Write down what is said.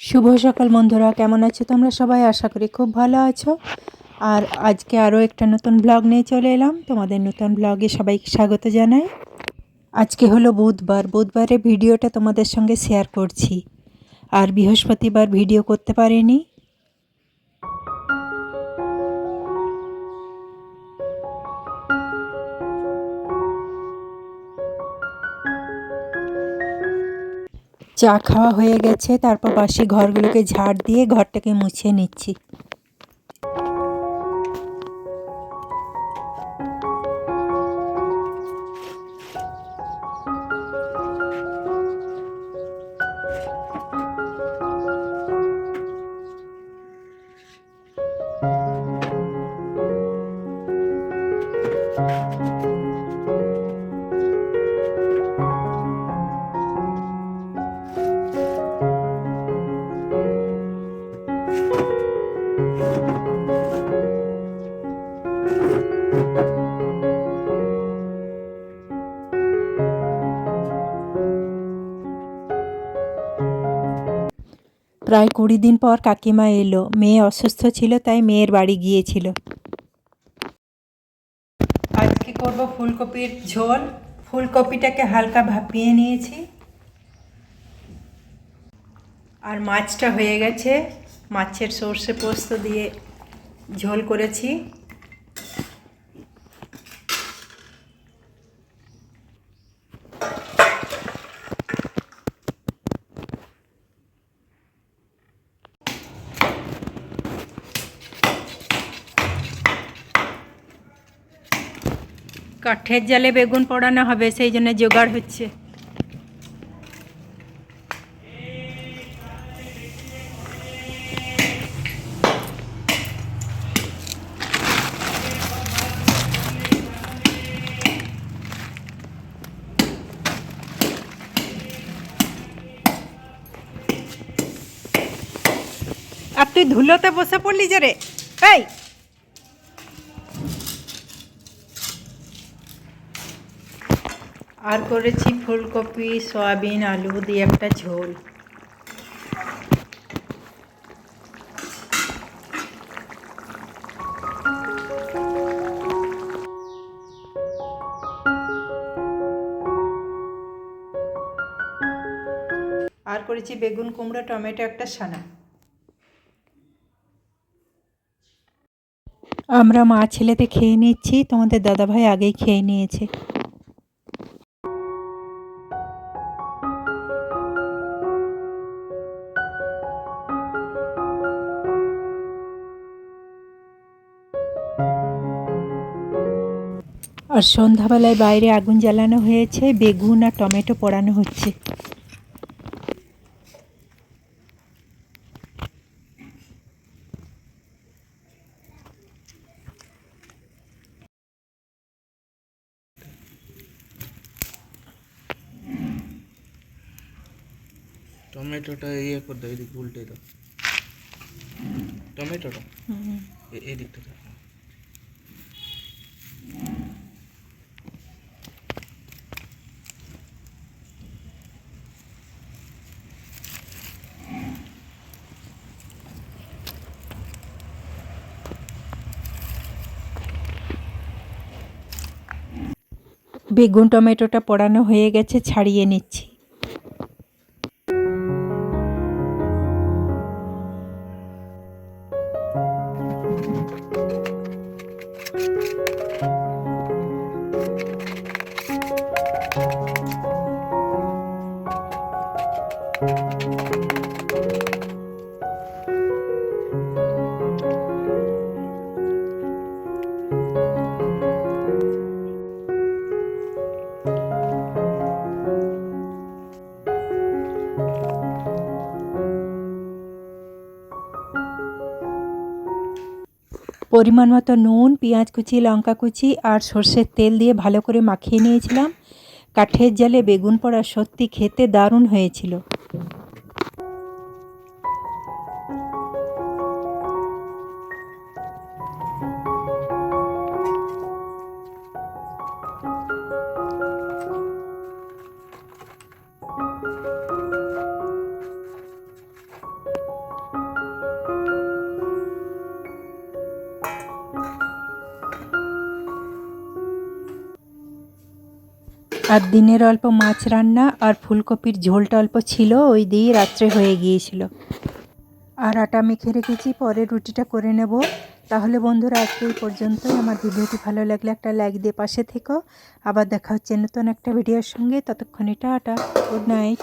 শুভ সকাল বন্ধুরা, কেমন আছো তোমরা সবাই? আশা করি খুব ভালো আছো। আর আজকে আরও একটা নতুন ব্লগ নিয়ে চলে এলাম। তোমাদের নতুন ব্লগে সবাইকে স্বাগত জানাই। আজকে হলো বুধবার। বুধবারে ভিডিওটা তোমাদের সঙ্গে শেয়ার করছি। আর বৃহস্পতিবার ভিডিও করতে পারিনি। চা খাওয়া হয়ে গেছে তারপর বাসি ঘরগুলোকে ঝাড় দিয়ে ঘরটাকে মুছিয়ে নিচ্ছি। প্রায় কুড়ি দিন পর কাকিমা এলো। মেয়ে অসুস্থ ছিল, তাই মেয়ের বাড়ি গিয়েছিল। আজকে করব ফুলকপির ঝোল। ফুলকপিটাকে হালকা ভাপিয়ে নিয়েছি। আর মাছটা হয়ে গেছে। মাছের সর্ষে পোস্ত দিয়ে ঝোল করেছি। কাঠের জালে বেগুন পোড়ানো হবে, সেই জন্য জোগাড় হচ্ছে। আর তুই ধুলোতে বসে পড়লি যে রে। এই! আর করেছি ফুলকপি, সয়াবিন, আলু দিয়ে একটা ঝোল। আর করেছি বেগুন কুমড়ো, টমেটো, একটা সানা আমরা মা ছেলেতে খেয়ে নিচ্ছি, তোমাদের দাদাভাই আগেই খেয়ে নিয়েছে। আর সন্ধ্যাবেলায় বাইরে আগুন জ্বালানো হয়েছে, বেগুন আর টমেটো পোড়ানো হচ্ছে। টমেটোটা ইয়ে করে দাও এদিকে উল্টে দাও। টমেটোটা? এই দিকটা দাও। বেগুন টমেটোটা পোড়ানো হয়ে গেছে ছাড়িয়ে নিচ্ছি। পরিমাণ মতো নুন, পেঁয়াজ কুচি, লঙ্কা কুচি আর সর্ষের তেল দিয়ে ভালো করে মাখিয়ে নিয়েছিলাম। কাঠের জালে বেগুন পড়া সত্যি খেতে দারুণ হয়েছিল। আর দিনের অল্প মাছ রান্না আর ফুলকপির ঝোলটা অল্প ছিল, ওই দিয়েই রাত্রে হয়ে গিয়েছিল। আর আটা মেখে রেখেছি, পরে রুটিটা করে নেব। তাহলে বন্ধুরা, আজকে এই পর্যন্তই। আমার ভিডিওটি ভালো লাগলে একটা লাইক দিয়ে পাশে থেকো। আবার দেখা হচ্ছে নতুন একটা ভিডিওর সঙ্গে। ততক্ষণ এটা আটা গুড নাইট।